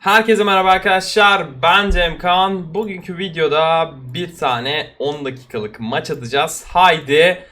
Herkese merhaba arkadaşlar. Ben Cem Kaan. Bugünkü videoda bir tane 10 dakikalık maç atacağız. Haydi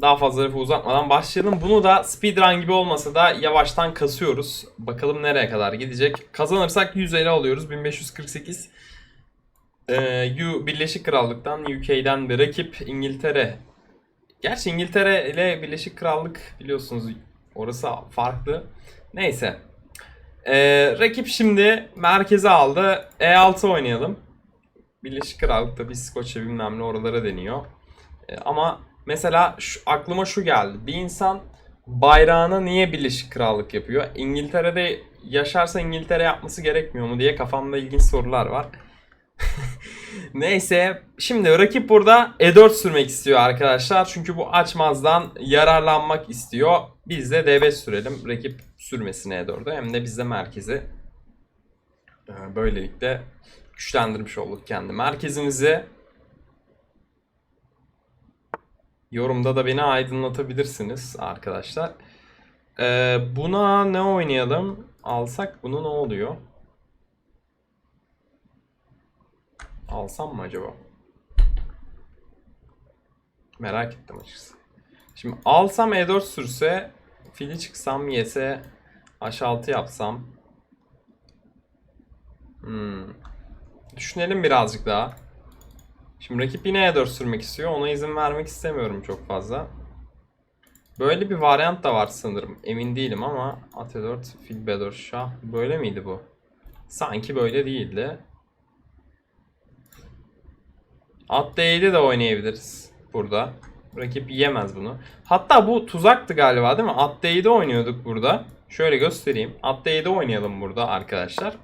daha fazla lafı uzatmadan başlayalım. Bunu da speedrun gibi olmasa da yavaştan kasıyoruz. Bakalım nereye kadar gidecek. Kazanırsak 150 alıyoruz. 1548. Ee, Birleşik Krallık'tan UK'den bir rakip İngiltere. Gerçi İngiltere ile Birleşik Krallık biliyorsunuz orası farklı. Neyse. Ee, rakip şimdi merkeze aldı. E6 oynayalım. Birleşik Krallık'ta bir İskoçya bilmem ne oralara deniyor. Ee, ama mesela şu, aklıma şu geldi. Bir insan bayrağına niye Birleşik Krallık yapıyor? İngiltere'de yaşarsa İngiltere yapması gerekmiyor mu diye kafamda ilginç sorular var. Neyse şimdi rakip burada E4 sürmek istiyor arkadaşlar. Çünkü bu açmazdan yararlanmak istiyor. Biz de D5 sürelim. Rakip sürmesin E4'ü hem de biz de merkezi e, böylelikle güçlendirmiş olduk kendi merkezimizi. Yorumda da beni aydınlatabilirsiniz arkadaşlar. Ee, buna ne oynayalım? Alsak bunu ne oluyor? Alsam mı acaba? Merak ettim açıkçası. Şimdi alsam E4 sürse, fili çıksam yese, H6 yapsam. Hmm. Düşünelim birazcık daha. Şimdi rakip yine E4 sürmek istiyor. Ona izin vermek istemiyorum çok fazla. Böyle bir varyant da var sanırım. Emin değilim ama at E4, fil B4, şah. Böyle miydi bu? Sanki böyle değildi. At D7 de oynayabiliriz burada. Rakip yiyemez bunu. Hatta bu tuzaktı galiba değil mi? At D7 oynuyorduk burada. Şöyle göstereyim. At D7 oynayalım burada arkadaşlar.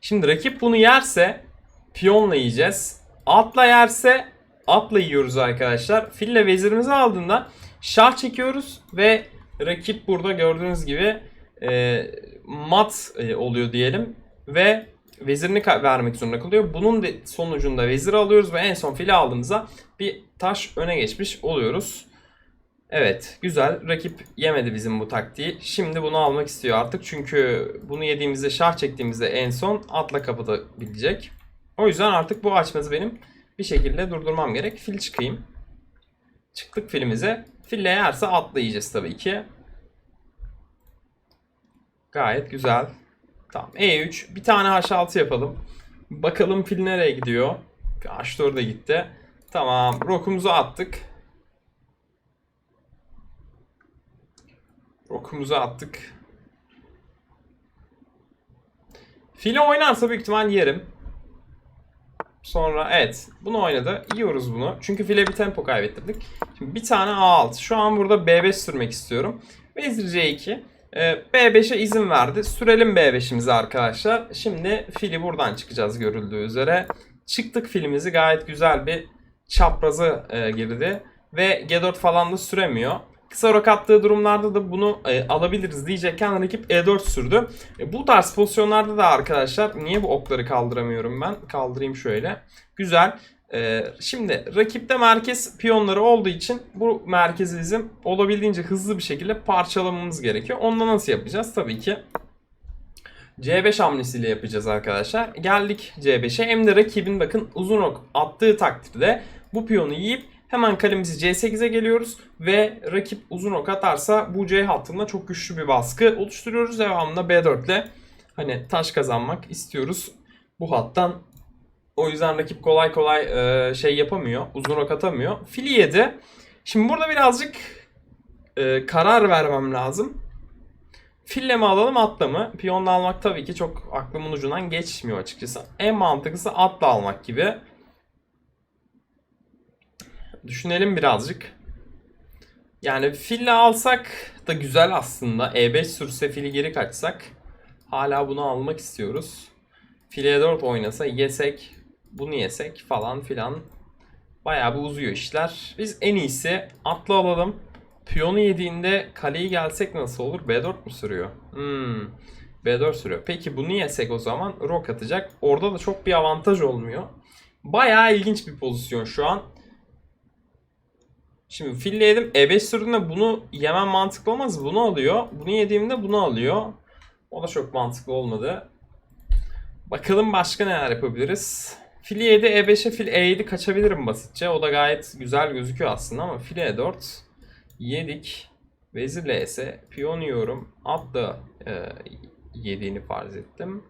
Şimdi rakip bunu yerse piyonla yiyeceğiz. Atla yerse atla yiyoruz arkadaşlar. Fille vezirimizi aldığında şah çekiyoruz ve rakip burada gördüğünüz gibi e, mat e, oluyor diyelim ve vezirini vermek zorunda kalıyor. Bunun sonucunda veziri alıyoruz ve en son fili aldığımızda bir taş öne geçmiş oluyoruz. Evet güzel. Rakip yemedi bizim bu taktiği. Şimdi bunu almak istiyor artık. Çünkü bunu yediğimizde şah çektiğimizde en son atla kapatabilecek. O yüzden artık bu açmazı benim bir şekilde durdurmam gerek. Fil çıkayım. Çıktık filimize. Fille yerse atla yiyeceğiz tabii ki. Gayet güzel. Tamam E3 bir tane H6 yapalım. Bakalım fil nereye gidiyor. H4 da gitti. Tamam rokumuzu attık. Rokumuzu attık. Fili oynarsa büyük ihtimal yerim. Sonra evet bunu oynadı. Yiyoruz bunu. Çünkü file bir tempo kaybettirdik. Şimdi bir tane A6. Şu an burada B5 sürmek istiyorum. Vezir C2. Ee, B5'e izin verdi. Sürelim B5'imizi arkadaşlar. Şimdi fili buradan çıkacağız görüldüğü üzere. Çıktık filimizi gayet güzel bir çaprazı e, girdi. Ve G4 falan da süremiyor. Kısa rok attığı durumlarda da bunu e, alabiliriz diyecekken rakip E4 sürdü. E, bu tarz pozisyonlarda da arkadaşlar niye bu okları kaldıramıyorum ben? Kaldırayım şöyle. Güzel. E, şimdi rakipte merkez piyonları olduğu için bu merkezi bizim olabildiğince hızlı bir şekilde parçalamamız gerekiyor. Onu nasıl yapacağız? Tabii ki C5 hamlesiyle yapacağız arkadaşlar. Geldik C5'e. Hem de rakibin bakın uzun ok attığı takdirde bu piyonu yiyip hemen kalemizi C8'e geliyoruz ve rakip uzun ok atarsa bu C hattında çok güçlü bir baskı oluşturuyoruz. Devamında B4 ile hani taş kazanmak istiyoruz bu hattan. O yüzden rakip kolay kolay e, şey yapamıyor. Uzun ok atamıyor. Fili yedi. Şimdi burada birazcık e, karar vermem lazım. Fille mi alalım atla mı? Piyonla almak tabii ki çok aklımın ucundan geçmiyor açıkçası. En mantıklısı atla almak gibi. Düşünelim birazcık. Yani fille alsak da güzel aslında. E5 sürse fili geri kaçsak. Hala bunu almak istiyoruz. File 4 oynasa yesek. Bunu yesek falan filan. Bayağı bir uzuyor işler. Biz en iyisi atla alalım. Piyonu yediğinde kaleyi gelsek nasıl olur? B4 mu sürüyor? Hmm. B4 sürüyor. Peki bunu yesek o zaman rok atacak. Orada da çok bir avantaj olmuyor. Bayağı ilginç bir pozisyon şu an. Şimdi fille yedim. E5 sürdüğünde bunu yemem mantıklı olmaz. Bunu alıyor. Bunu yediğimde bunu alıyor. O da çok mantıklı olmadı. Bakalım başka neler yapabiliriz. Fil 7 E5'e fil E7 kaçabilirim basitçe. O da gayet güzel gözüküyor aslında ama fil E4 yedik. Vezir L'si piyon yiyorum. At da e, yediğini farz ettim.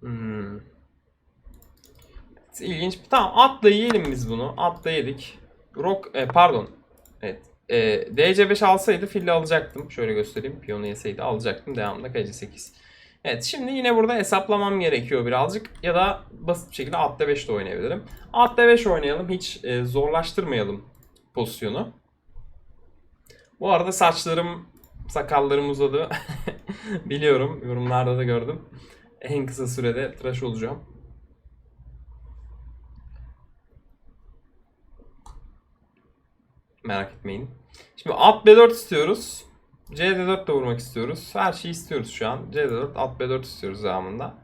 Hmm. Evet, İlginç. Tamam atla yiyelim biz bunu. Atla yedik. Rock e, pardon. Evet. E, DC5 alsaydı fille alacaktım. Şöyle göstereyim. Piyonu yeseydi alacaktım. Devamında KC8. Evet şimdi yine burada hesaplamam gerekiyor birazcık. Ya da basit bir şekilde at D5 de oynayabilirim. At D5 oynayalım. Hiç e, zorlaştırmayalım pozisyonu. Bu arada saçlarım, sakallarım uzadı. Biliyorum. Yorumlarda da gördüm. En kısa sürede tıraş olacağım. Merak etmeyin. Şimdi at B4 istiyoruz. CD4 de vurmak istiyoruz. Her şeyi istiyoruz şu an. CD4, at B4 istiyoruz devamında.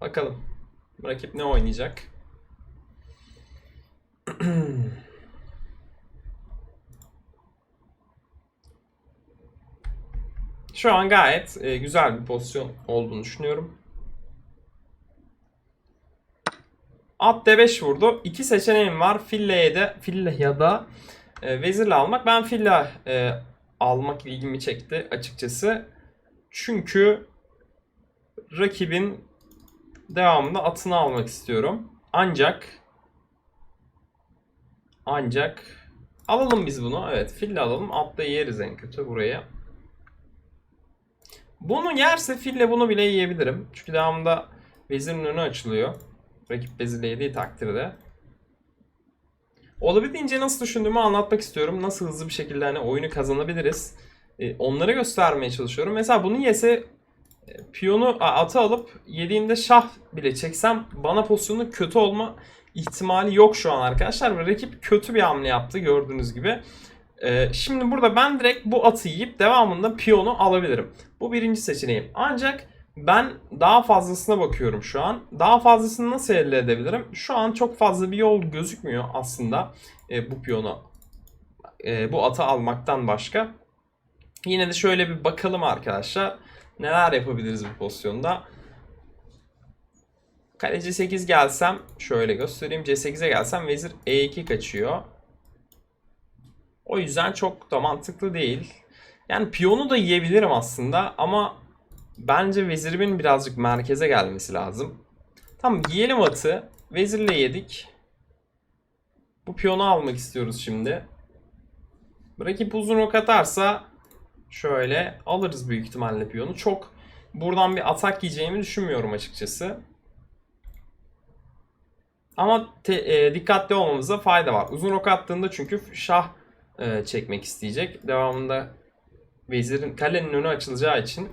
Bakalım. Rakip ne oynayacak? Şu an gayet e, güzel bir pozisyon olduğunu düşünüyorum. At D5 vurdu. İki seçeneğim var. Fille de fille ya da e, vezirle almak. Ben fille e, almak ilgimi çekti açıkçası. Çünkü rakibin devamında atını almak istiyorum. Ancak ancak alalım biz bunu. Evet fille alalım. Atta yeriz en kötü buraya. Bunu yerse fille bunu bile yiyebilirim. Çünkü devamında vezirin önü açılıyor. Rakip vezirle yediği takdirde. Olabildiğince nasıl düşündüğümü anlatmak istiyorum. Nasıl hızlı bir şekilde hani oyunu kazanabiliriz. Ee, onları göstermeye çalışıyorum. Mesela bunu yese e, piyonu atı alıp yediğimde şah bile çeksem bana pozisyonu kötü olma ihtimali yok şu an arkadaşlar. Ve rakip kötü bir hamle yaptı gördüğünüz gibi. Ee, şimdi burada ben direkt bu atı yiyip devamında piyonu alabilirim. Bu birinci seçeneğim. Ancak ben daha fazlasına bakıyorum şu an. Daha fazlasını nasıl elde edebilirim? Şu an çok fazla bir yol gözükmüyor aslında e, bu piyonu, e, bu atı almaktan başka. Yine de şöyle bir bakalım arkadaşlar. Neler yapabiliriz bu pozisyonda? Kale C8 gelsem, şöyle göstereyim. C8'e gelsem vezir E2 kaçıyor. O yüzden çok da mantıklı değil. Yani piyonu da yiyebilirim aslında ama bence vezirimin birazcık merkeze gelmesi lazım. Tamam yiyelim atı. Vezirle yedik. Bu piyonu almak istiyoruz şimdi. Rakip uzun ok atarsa şöyle alırız büyük ihtimalle piyonu. Çok buradan bir atak yiyeceğimi düşünmüyorum açıkçası. Ama te, e, dikkatli olmamıza fayda var. Uzun ok attığında çünkü şah e, çekmek isteyecek. Devamında vezirin kalenin önü açılacağı için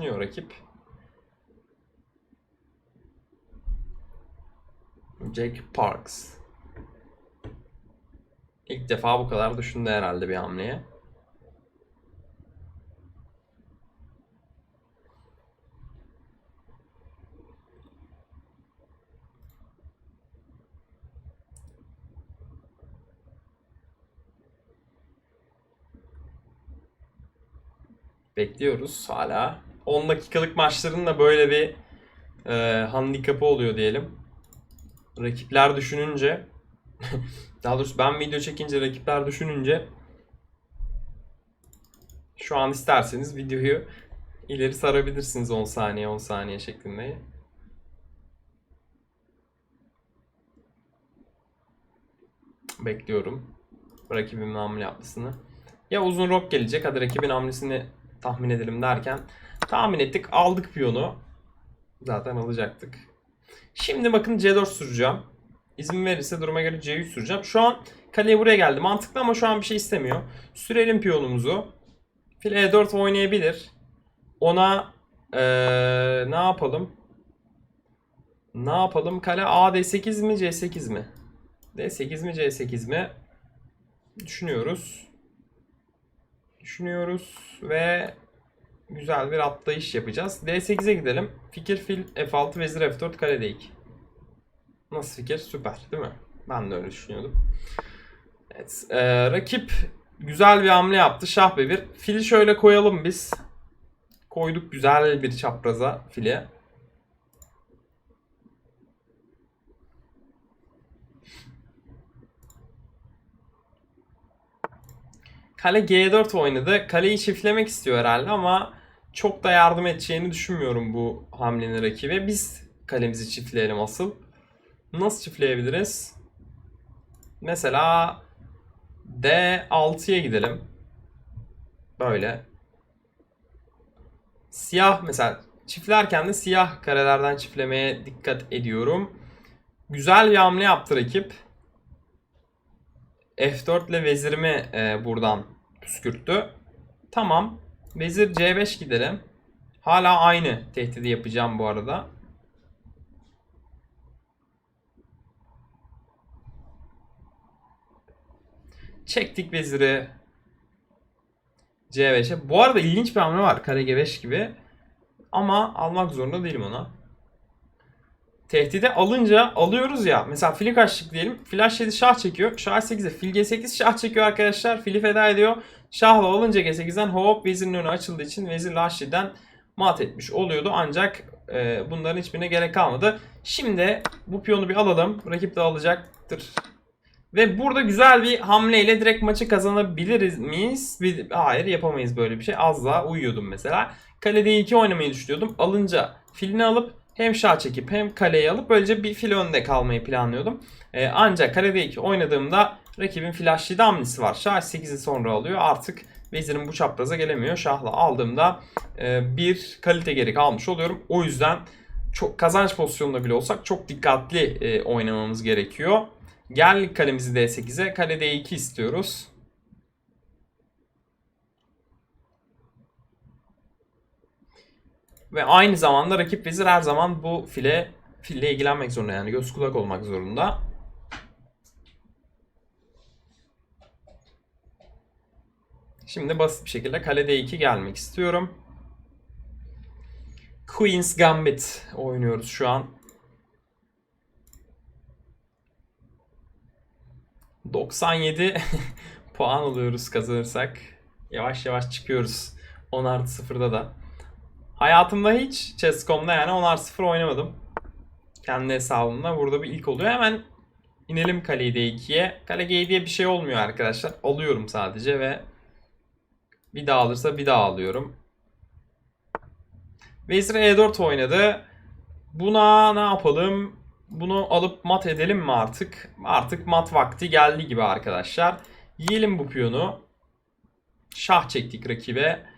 düşünüyor rakip. Jack Parks. İlk defa bu kadar düşündü herhalde bir hamleye. Bekliyoruz hala. 10 dakikalık maçların da böyle bir e, handikapı oluyor diyelim. Rakipler düşününce daha doğrusu ben video çekince rakipler düşününce şu an isterseniz videoyu ileri sarabilirsiniz 10 saniye 10 saniye şeklinde. Bekliyorum rakibimin hamle yapmasını. Ya uzun rock gelecek hadi rakibin hamlesini tahmin edelim derken tahmin ettik aldık piyonu. Zaten alacaktık. Şimdi bakın C4 süreceğim. İzin verirse duruma göre C3 süreceğim. Şu an kaleye buraya geldi. Mantıklı ama şu an bir şey istemiyor. Sürelim piyonumuzu. Fil E4 oynayabilir. Ona ee, ne yapalım? Ne yapalım? Kale A D8 mi C8 mi? D8 mi C8 mi? Düşünüyoruz. Düşünüyoruz ve güzel bir atlayış yapacağız. D8'e gidelim. Fikir fil F6 vezir F4 kale D2. Nasıl fikir? Süper değil mi? Ben de öyle düşünüyordum. Evet. e, rakip güzel bir hamle yaptı. Şah B1. Fili şöyle koyalım biz. Koyduk güzel bir çapraza fili. Kale G4 oynadı. Kaleyi çiftlemek istiyor herhalde ama çok da yardım edeceğini düşünmüyorum bu hamlenin rakibe. Biz kalemizi çiftleyelim asıl. Nasıl çiftleyebiliriz? Mesela D6'ya gidelim. Böyle. Siyah mesela çiftlerken de siyah karelerden çiftlemeye dikkat ediyorum. Güzel bir hamle yaptı rakip. F4 ile vezirimi e, buradan püskürttü. Tamam. Vezir C5 gidelim. Hala aynı tehdidi yapacağım bu arada. Çektik veziri C5'e. Bu arada ilginç bir hamle var. Kare G5 gibi. Ama almak zorunda değilim ona. Tehdide alınca alıyoruz ya. Mesela fili kaçtık diyelim. Fil H7 şah çekiyor. Şah H8'e fil G8 şah çekiyor arkadaşlar. Fili feda ediyor. Şahla alınca G8'den hop vezirin önü açıldığı için vezirle H7'den mat etmiş oluyordu. Ancak e, bunların hiçbirine gerek kalmadı. Şimdi bu piyonu bir alalım. Rakip de alacaktır. Ve burada güzel bir hamleyle direkt maçı kazanabiliriz miyiz? Hayır yapamayız böyle bir şey. Az daha uyuyordum mesela. Kale D2 oynamayı düşünüyordum. Alınca filini alıp hem şah çekip hem kaleyi alıp böylece bir fil önde kalmayı planlıyordum. Ee, ancak kale D2 oynadığımda rakibin fil H7 hamlesi var. Şah 8'i sonra alıyor. Artık vezirim bu çapraza gelemiyor. Şahla aldığımda e, bir kalite geri kalmış oluyorum. O yüzden çok kazanç pozisyonunda bile olsak çok dikkatli e, oynamamız gerekiyor. Geldik kalemizi D8'e. Kale D2 istiyoruz. Ve aynı zamanda rakip vezir her zaman bu file fille ilgilenmek zorunda yani göz kulak olmak zorunda. Şimdi basit bir şekilde kale D2 gelmek istiyorum. Queen's Gambit oynuyoruz şu an. 97 puan alıyoruz kazanırsak. Yavaş yavaş çıkıyoruz. 10 artı 0'da da. Hayatımda hiç Chess.com'da yani 10 artı 0 oynamadım. Kendi hesabımda. Burada bir ilk oluyor. Hemen inelim kaleyi D2'ye. Kale G diye bir şey olmuyor arkadaşlar. Alıyorum sadece ve bir daha alırsa bir daha alıyorum. Vezir E4 oynadı. Buna ne yapalım? Bunu alıp mat edelim mi artık? Artık mat vakti geldi gibi arkadaşlar. Yiyelim bu piyonu. Şah çektik rakibe.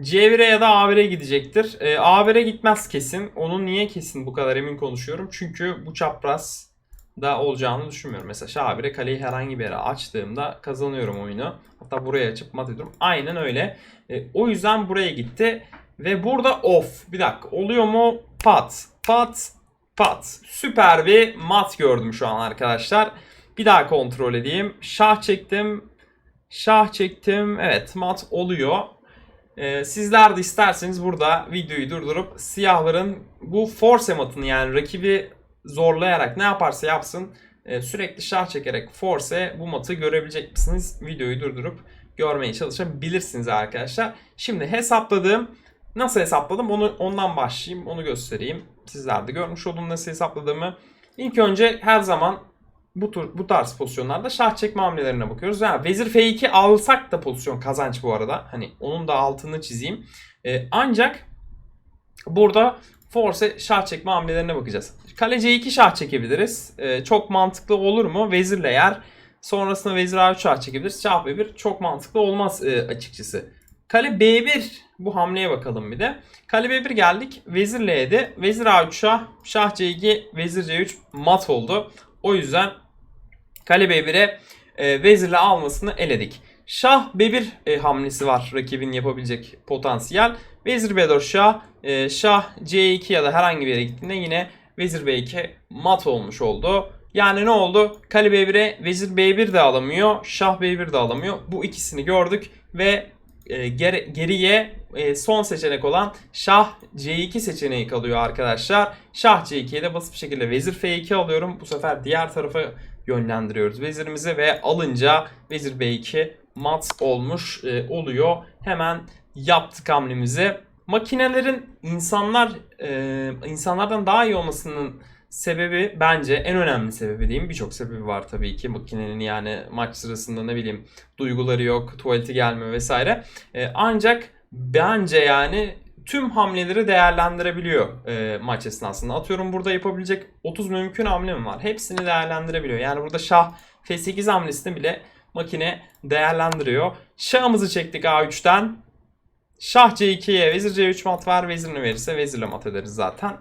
C1'e ya da A1'e gidecektir. E, A1'e gitmez kesin. Onun niye kesin bu kadar emin konuşuyorum? Çünkü bu çapraz da olacağını düşünmüyorum. Mesela Şah A1'e kaleyi herhangi bir yere açtığımda kazanıyorum oyunu. Hatta buraya açıp mat ediyorum. Aynen öyle. E, o yüzden buraya gitti. Ve burada off. Bir dakika oluyor mu? Pat. Pat. Pat. Süper bir mat gördüm şu an arkadaşlar. Bir daha kontrol edeyim. Şah çektim. Şah çektim. Evet mat oluyor. Ee, sizler de isterseniz burada videoyu durdurup siyahların bu force matını yani rakibi zorlayarak ne yaparsa yapsın e, sürekli şah çekerek force bu matı görebilecek misiniz? Videoyu durdurup görmeye çalışabilirsiniz arkadaşlar. Şimdi hesapladığım nasıl hesapladım onu ondan başlayayım onu göstereyim. Sizler de görmüş olun nasıl hesapladığımı. İlk önce her zaman bu tur bu tarz pozisyonlarda şah çekme hamlelerine bakıyoruz. Yani vezir F2 alsak da pozisyon kazanç bu arada. Hani onun da altını çizeyim. Ee, ancak burada force şah çekme hamlelerine bakacağız. Kale C2 şah çekebiliriz. Ee, çok mantıklı olur mu? Vezirle yer. Sonrasında vezir A3 şah çekebiliriz. Şah B1 çok mantıklı olmaz e, açıkçası. Kale B1 bu hamleye bakalım bir de. Kale B1 geldik. Vezir L'de. Vezir A3 şah. Şah C2. Vezir C3 mat oldu. O yüzden Kale B1'e e, vezirle almasını eledik. Şah B1 e, hamlesi var rakibin yapabilecek potansiyel. Vezir B4 şah, e, şah C2 ya da herhangi bir yere gittiğinde yine vezir B2 mat olmuş oldu. Yani ne oldu? Kale B1'e vezir B1 de alamıyor, şah B1 de alamıyor. Bu ikisini gördük ve e, geri- geriye e, son seçenek olan Şah C2 seçeneği kalıyor arkadaşlar. Şah C2'ye de basit bir şekilde Vezir F2 alıyorum. Bu sefer diğer tarafa yönlendiriyoruz vezirimizi ve alınca Vezir B2 mat olmuş e, oluyor. Hemen yaptık hamlemizi. Makinelerin insanlar e, insanlardan daha iyi olmasının sebebi bence en önemli sebebi diyeyim. Birçok sebebi var tabii ki makinenin yani maç sırasında ne bileyim duyguları yok, tuvaleti gelmiyor vesaire. E, ancak bence yani tüm hamleleri değerlendirebiliyor e, maç esnasında. Atıyorum burada yapabilecek 30 mümkün hamlem var. Hepsini değerlendirebiliyor. Yani burada şah F8 hamlesini bile makine değerlendiriyor. Şahımızı çektik A3'ten. Şah C2'ye vezir C3 mat var. Vezirini verirse vezirle mat ederiz zaten.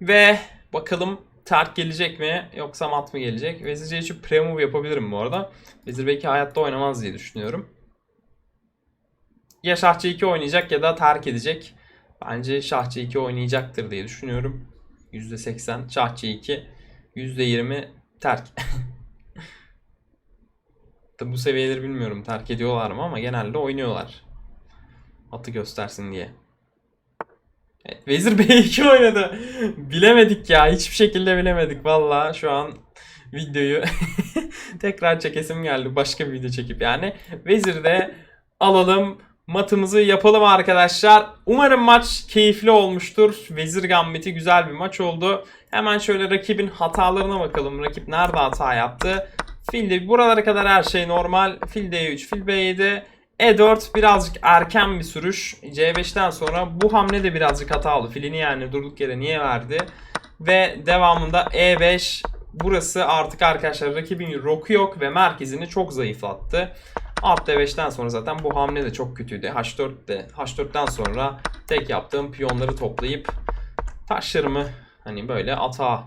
Ve bakalım terk gelecek mi yoksa mat mı gelecek? Vezir C3'ü pre-move yapabilirim bu arada. Vezir belki hayatta oynamaz diye düşünüyorum. Ya şah C2 oynayacak ya da terk edecek. Bence şah C2 oynayacaktır diye düşünüyorum. %80 şah C2, %20 terk. Tabi bu seviyeleri bilmiyorum terk ediyorlar mı ama genelde oynuyorlar. Atı göstersin diye. Evet, Vezir B2 oynadı. Bilemedik ya. Hiçbir şekilde bilemedik. Valla şu an videoyu tekrar çekesim geldi. Başka bir video çekip yani. Vezir de alalım. Matımızı yapalım arkadaşlar. Umarım maç keyifli olmuştur. Vezir Gambit'i güzel bir maç oldu. Hemen şöyle rakibin hatalarına bakalım. Rakip nerede hata yaptı? Filde buralara kadar her şey normal. Fil D3, fil B7. E4 birazcık erken bir sürüş. C5'ten sonra bu hamle de birazcık hatalı. Filini yani durduk yere niye verdi? Ve devamında E5 burası artık arkadaşlar rakibin roku yok ve merkezini çok zayıflattı. Alt D5'ten sonra zaten bu hamle de çok kötüydü. H4'te H4'ten sonra tek yaptığım piyonları toplayıp taşlarımı hani böyle atağa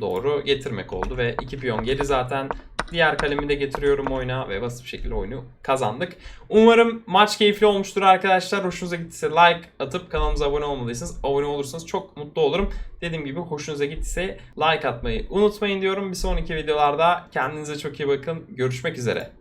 doğru getirmek oldu ve iki piyon geri zaten diğer kalemi de getiriyorum oyuna ve basit bir şekilde oyunu kazandık. Umarım maç keyifli olmuştur arkadaşlar. Hoşunuza gittiyse like atıp kanalımıza abone olmadıysanız abone olursanız çok mutlu olurum. Dediğim gibi hoşunuza gittiyse like atmayı unutmayın diyorum. Bir sonraki videolarda kendinize çok iyi bakın. Görüşmek üzere.